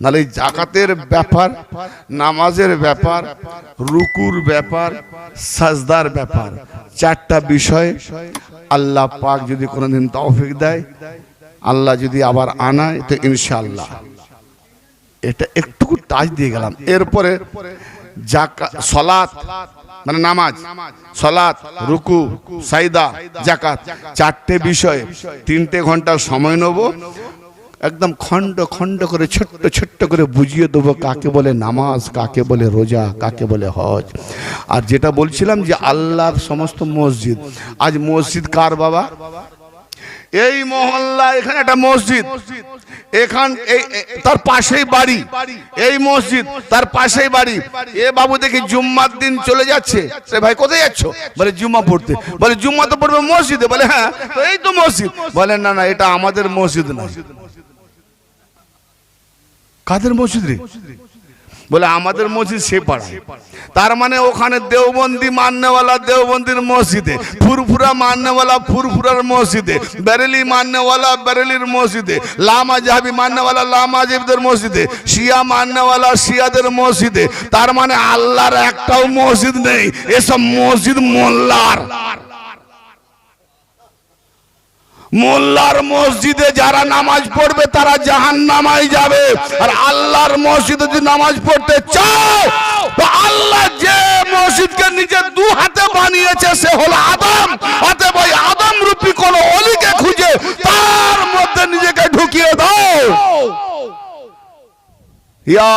নাহলে জাকাতের ব্যাপার, নামাজের ব্যাপার, রুকুর ব্যাপার, সাজদার ব্যাপার, চারটা বিষয় আল্লাহ পাক যদি কোনোদিন তৌফিক দেয়, আল্লাহ যদি আবার আনায়, তো ইনশাআল্লাহ। এটা একটুকু টাচ দিয়ে গেলাম। এরপরে জাকা সলাত মানে নামাজ সলাত রুকু, সাইদা, জাকাত, চারটে বিষয়, তিনটে ঘণ্টা সময় নেব। একদম খণ্ড খণ্ড করে, ছোট্ট ছোট্ট করে বুঝিয়ে দেবো কাকে বলে নামাজ, কাকে বলে রোজা, কাকে বলে হজ। আর যেটা বলছিলাম যে আল্লাহর সমস্ত মসজিদ। আজ মসজিদ কার বাবা? এই মহল্লা, এখানে একটা মসজিদ। এখান, এই তার পাশেই বাড়ি। এই মসজিদ, তার পাশেই বাড়ি। এ বাবু দেখি জুম্মার দিন চলে যাচ্ছে। সে ভাই, কোথায় যাচ্ছ? বলে, জুম্মা পড়তে। বলে, জুম্মা তো পড়বে মসজিদে। বলে হ্যাঁ এই তো মসজিদ। বলে, না না, এটা আমাদের মসজিদ না কাদের মসজিদ রে বলে, আমাদের মসজিদ সে পাড়ায়। তার মানে ওখানে দেওবন্দি মান্যওয়ালা দেওবন্দির মসজিদে, ফুরফুরা মান্যওয়ালা ফুরফুরার মসজিদে, বেরেলি মান্যওয়ালা বেরেলির মসজিদে, লামা জাহাবি মান্যওয়ালা লামা জাহাবিদের মসজিদে, শিয়া মান্যওয়ালা শিয়াদের মসজিদে। তার মানে আল্লাহর একটাও মসজিদ নেই, এসব মসজিদ মোল্লার। মোল্লার মসজিদে যারা নামাজ পড়বে, তারা জাহান নামাই যাবে। আর আল্লাহর মসজিদে যদি নামাজ পড়তে চাও আল্লাহ যে মসজিদকে নিজের দু হাতে বানিয়েছে, সে হলো আদম। হাতে ভাই আদম রূপী কোন অলিকে খুঁজে তার মধ্যে নিজেকে ঢুকিয়ে দাও। ইয়া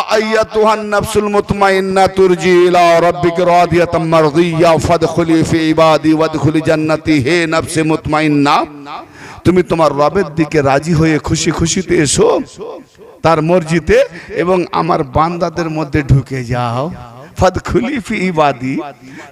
তুমি তোমার রবের দিকে রাজি হয়ে খুশি খুশিতে এসো, তার মর্জিতে এবং আমার বান্দাদের মধ্যে ঢুকে যাও। ফাদখুলি ফি ইবাদি।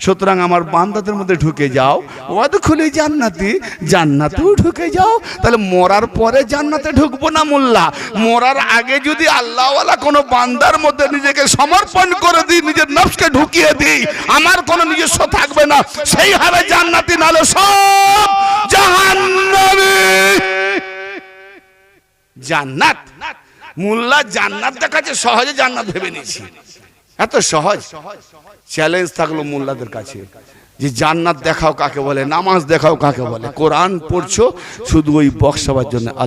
সুতরাং আমার বান্দাদের মধ্যে ঢুকে যাও। ওয়াদখুলি জান্নাতি, জান্নাতেও ঢুকে যাও। তাহলে মরার পরে জান্নাতে ঢুকবো না মোল্লা? মরার আগে যদি আল্লাহওয়ালা কোনো বান্দার মধ্যে নিজেকে সমর্পণ করে দিই, নিজের নফসকে ঢুকিয়ে দিই, আমার কোনো নিজস্ব থাকবে না। সেই হারে জান্নাতি নালে সব জান্নাত। মোল্লা জান্নাত দেখাচ্ছে সহজে জান্নাত ভেবে নিয়েছি। এত সহজ। চ্যালেঞ্জ থাকল মোল্লাদের কাছে। যে জান্নাত দেখাও কাকে বলে, নামাজ দেখাও কাকে বলে। কোরআন পড়ছো, শুধু ওই বক্সাবার জন্য